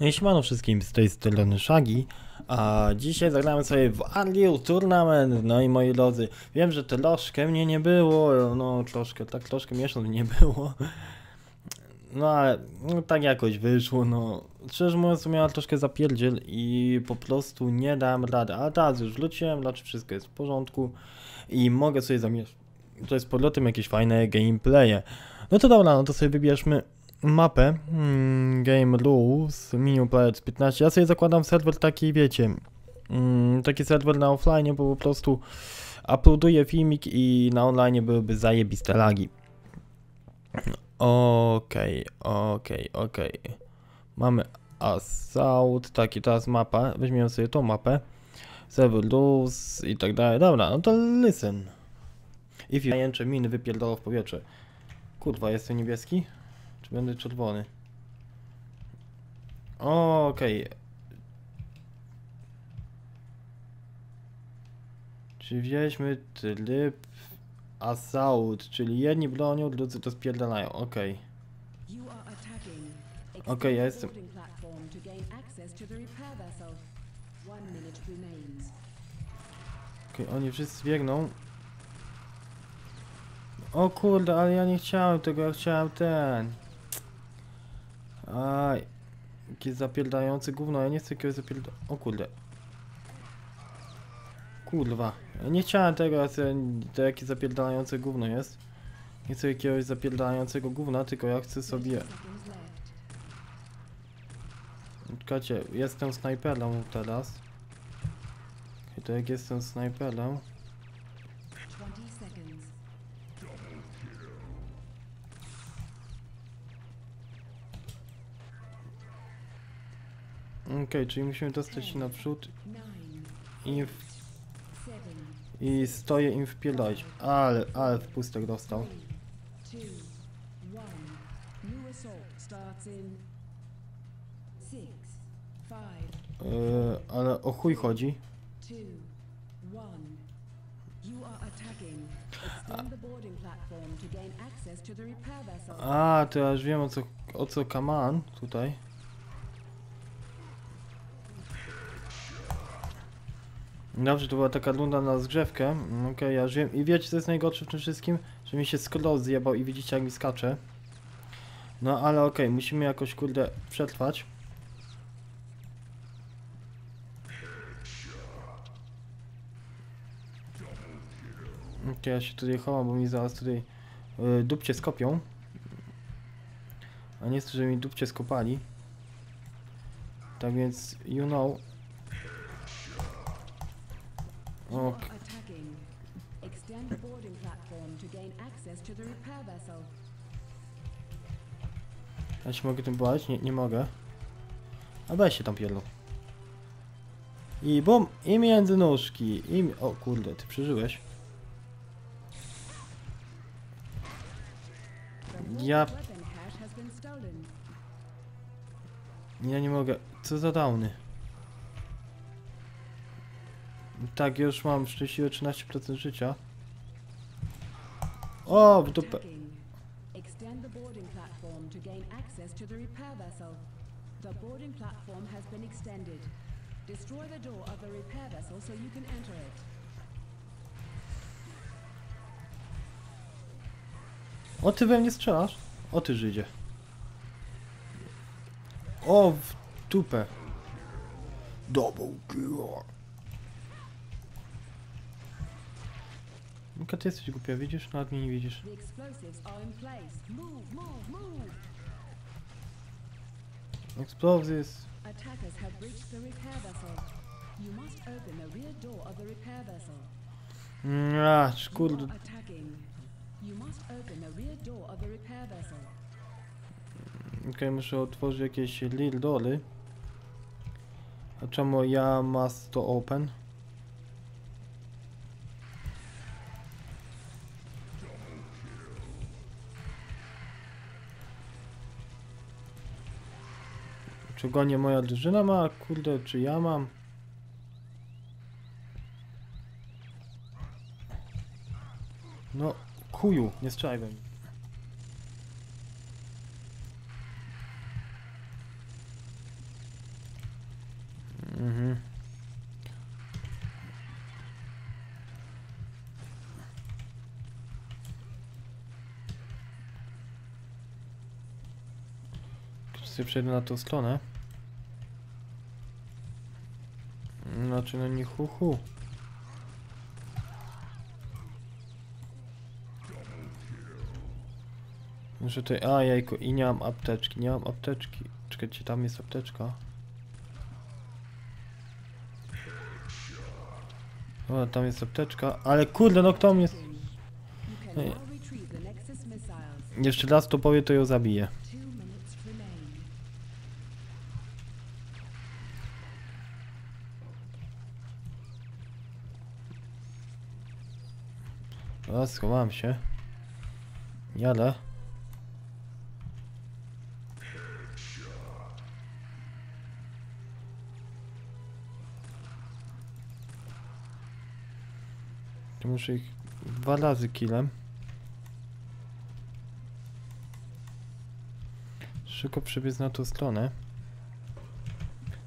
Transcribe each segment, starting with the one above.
No i siemano wszystkim, z tej strony Shaggy, a dzisiaj zagramy sobie w Unreal Tournament, no i moi drodzy, wiem, że troszkę mnie nie było, no troszkę, tak troszkę miesiąc nie było, no ale no, tak jakoś wyszło, no, szczerze mówiąc miała troszkę zapierdziel i po prostu nie dam rady, ale teraz już wróciłem, znaczy wszystko jest w porządku i mogę sobie zamieszać, to jest powrotem jakieś fajne gameplaye, no to dobra, no to sobie wybierzmy mapę mm, Game Rules Menu Players 15. Ja sobie zakładam serwer taki, wiecie, mm, taki serwer na offline, bo po prostu uploaduję filmik i na online byłyby zajebiste lagi. Okej, okej, okej. Mamy Assault, taki teraz mapa, weźmiemy sobie tą mapę. Server rules i tak dalej. Dobra, no to listen. If you jęczę miny wypierdolą w powietrze. Kurwa, jestem niebieski? Czy będę czerwony? Okej. Czy wzięliśmy tryb assault, czyli jedni bronią, drudzy to spierdalają. Okej. Okej, ja ja jestem-. Okej, oni wszyscy biegną. O kurde, ale ja nie chciałem tego, ja chciałem ten. Aj. Jakiś zapierdający gówno, ja nie chcę jakiegoś zapierda... O kurde. Kurwa. Ja nie chciałem tego, ja chcę... To jakieś zapierdalające gówno jest. Nie chcę jakiegoś zapierdalającego gówna, tylko ja chcę sobie... Czekajcie, jestem snajperem teraz. Okej, to jak jestem snajperem... Okej, czyli musimy dostać się naprzód i, w, i stoję im wpierdolić. Ale, ale w pustek dostał. Yy, ale o chuj chodzi. A, to ja już wiem o co, o co kaman tutaj. Dobrze, to była taka runda na zgrzewkę. Okej, ja już wiem. I wiecie co jest najgorsze w tym wszystkim? Że mi się scroll zjebał i widzicie jak mi skacze. No ale okej, musimy jakoś kurde przetrwać. Okej, ja się tutaj chowam, bo mi zaraz tutaj yy, dupcie skopią. A nie jest, że mi dupcie skopali. Tak więc, you know. Ok. Extend the boarding platform to gain access to the repair vessel. Ja się mogę tym bać? Nie, nie mogę. A weź się tam pierdol. I bum! I między nóżki. I... mi- O kurde, ty przeżyłeś. Ja... Ja nie mogę. Co za downy? Tak, już mam szczęśliwe 13% życia. O, w dupę. O, ty we mnie strzelasz? O, ty Żydzie. O, w dupę. Double kill. Mika, ty jesteś głupia, widzisz? Nawet mnie nie widzisz. Explosives. Attackers have breached the repair vessel. You must open the rear door of the repair vessel. A, You kurde. You must open the rear door of the repair vessel. Okej, muszę otworzyć jakieś little dory. A czemu ja must to open? Czy go nie moja drużyna ma? Kurde, czy ja mam? No, kuju, nie strzelaj we mnie. Mhm. Przejdę na tą stronę. Znaczy, no nie hu hu. Muszę tutaj... A, jajko, i nie mam apteczki, nie mam apteczki. Czekajcie, tam jest apteczka. O, tam jest apteczka, ale kurde, no kto mnie... Jeszcze raz to powie, to ją zabiję. O, schowałem się. Jadę. Muszę ich dwa razy killem. Szybko przebiec na tą stronę.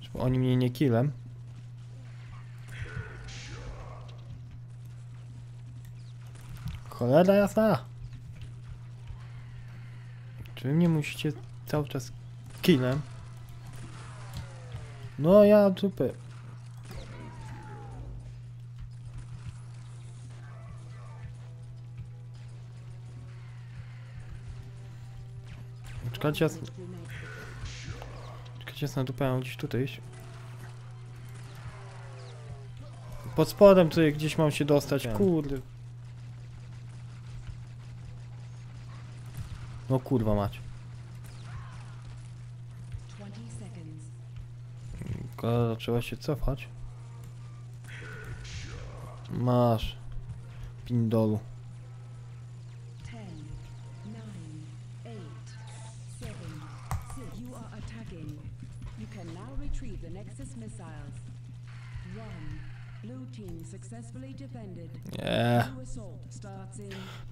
Żeby oni mnie nie killem. Cholera jasna! Czy mnie musicie cały czas killem? No ja dupę. Czekajcie, jas... Minutes remain. Czekajcie, jasna dupę, mam gdzieś tutaj iść. Pod spodem tutaj gdzieś mam się dostać, kurde. No kurwa mać. 20 seconds. Kolor trzeba się cofać. Masz. Pindolu. 10, 9, 8, 7, 6. You are attacking. You can now retrieve the Nexus missiles. One. Blue team successfully defended. Nie.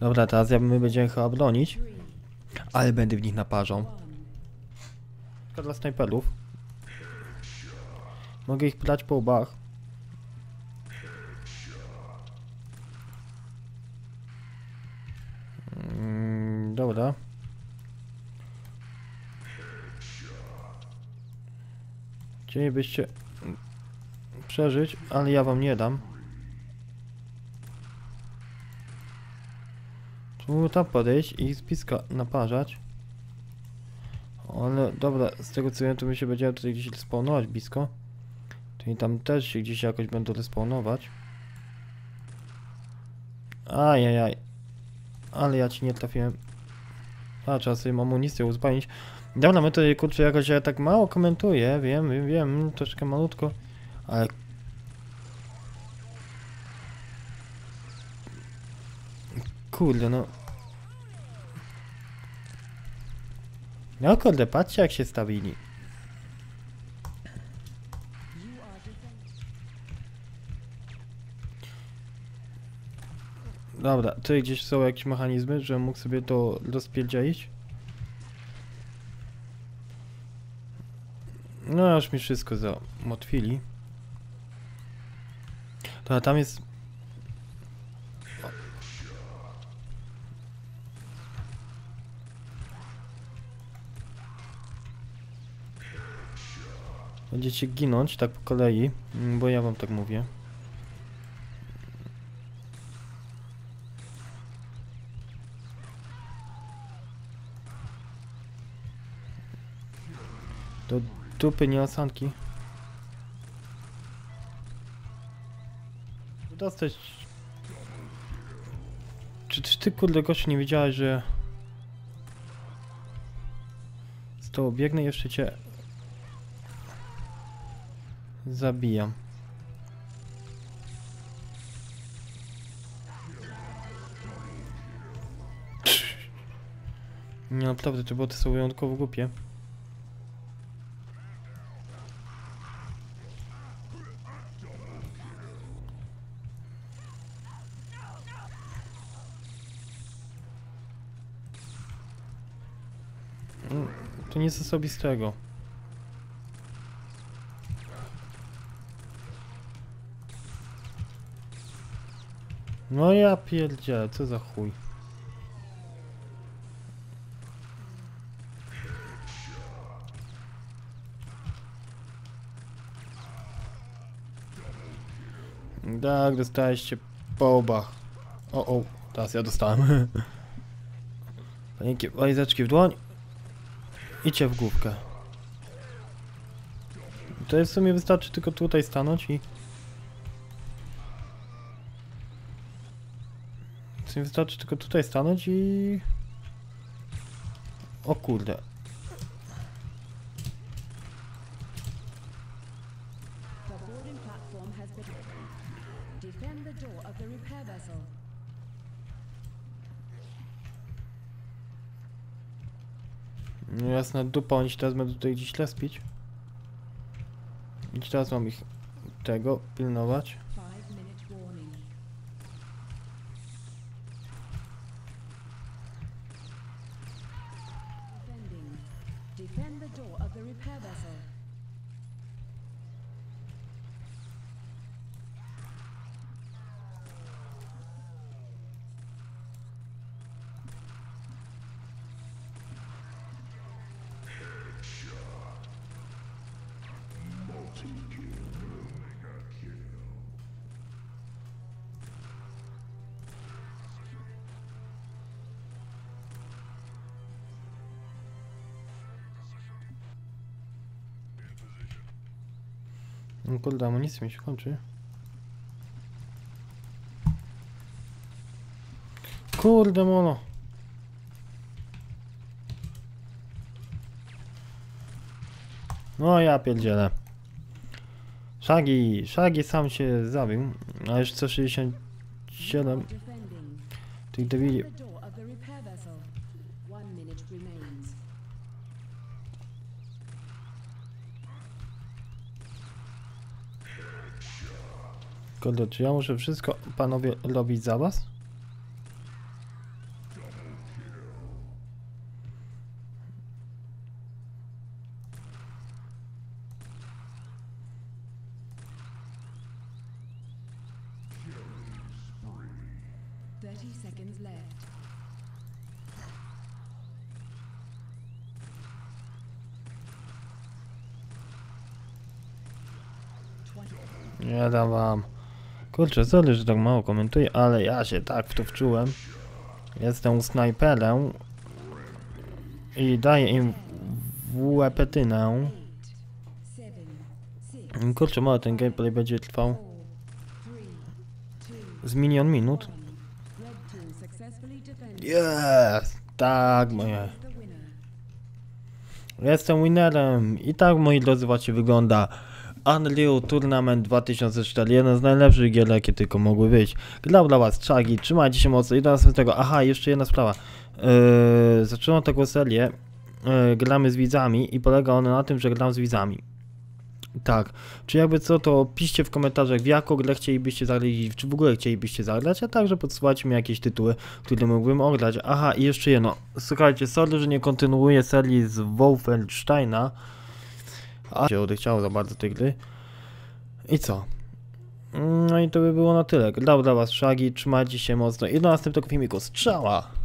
Dobra, teraz ja my będziemy chyba bronić. Ale będę w nich naparzał. Tylko dla snajperów. Mogę ich plać po łbach. Mm, dobra. Chcielibyście przeżyć, ale ja wam nie dam. Trzeba tam podejść i z bliska naparzać. Ale dobra, z tego co wiem, to my się będziemy tutaj gdzieś respawnować blisko. Czyli tam też się gdzieś jakoś będą respawnować. Ajajaj. Ale ja ci nie trafiłem. A, trzeba sobie amunicję uzupełnić. Dobra, my tutaj kurczę jakoś ja tak mało komentuję, wiem, wiem, wiem, troszkę malutko, ale... Kurde, no... No kurde, patrzcie jak się stawili. Dobra, tutaj gdzieś są jakieś mechanizmy, że mógł sobie to rozpierdzielić. No już mi wszystko zamotwili. To tam jest... Będziecie ginąć tak po kolei, mm, bo ja wam tak mówię. Do dupy nie osanki. Dostać... Czy, czy ty kurde gościu nie wiedziałeś, że... Z tobą biegnę jeszcze cię... Zabijam. Nie naprawdę, te boty są wyjątkowo głupie. Mm, To nic osobistego. No ja pierdzielę, co za chuj. Tak, dostałeś się po obach. O, o, teraz ja dostałem. Paniki, walizeczki w dłoń. I cię w główkę. To jest w sumie wystarczy tylko tutaj stanąć i... W sumie wystarczy tylko tutaj stanąć i... O kurde. No jasna dupa, oni się teraz będą tutaj gdzieś lespić. I teraz mam ich tego pilnować. No kurde, amunicja mi się kończy. Kurde mono. No ja pierdzielę. Shaggy, Shaggy sam się zabił, a już 167 Defending. tych debili. Defend the door of the repair vessel. One minute remains. Kurde, czy ja muszę wszystko, panowie, robić za was? Nie dam wam. Kurczę, sorry, że tak mało komentuję, ale ja się tak w to wczułem. Jestem snajperem i daję im w. Kurczę, mało ten gameplay będzie trwał z milion minut. Yes! Tak, moje. Jestem winnerem i tak, moi drodzy, właśnie wygląda Unreal Tournament 2004. Jeden z najlepszych gier, jakie tylko mogły być. Grał dla was Chagi, trzymajcie się mocno i do następnego. Aha, jeszcze jedna sprawa. Yy, zaczynam taką serię. Yy, gramy z widzami i polega ona na tym, że gram z widzami. Tak, czy jakby co, to piszcie w komentarzach, w jaką grę chcielibyście zagrać, czy w ogóle chcielibyście zagrać, a także podsuwajcie mi jakieś tytuły, które mógłbym ograć. Aha, i jeszcze jedno. Słuchajcie, sorry, że nie kontynuuję serii z Wolfensteina, a się odechciało za bardzo tej gry. I co? No i to by było na tyle. Grał dla was Szagi, trzymajcie się mocno i do następnego filmiku. Strzała!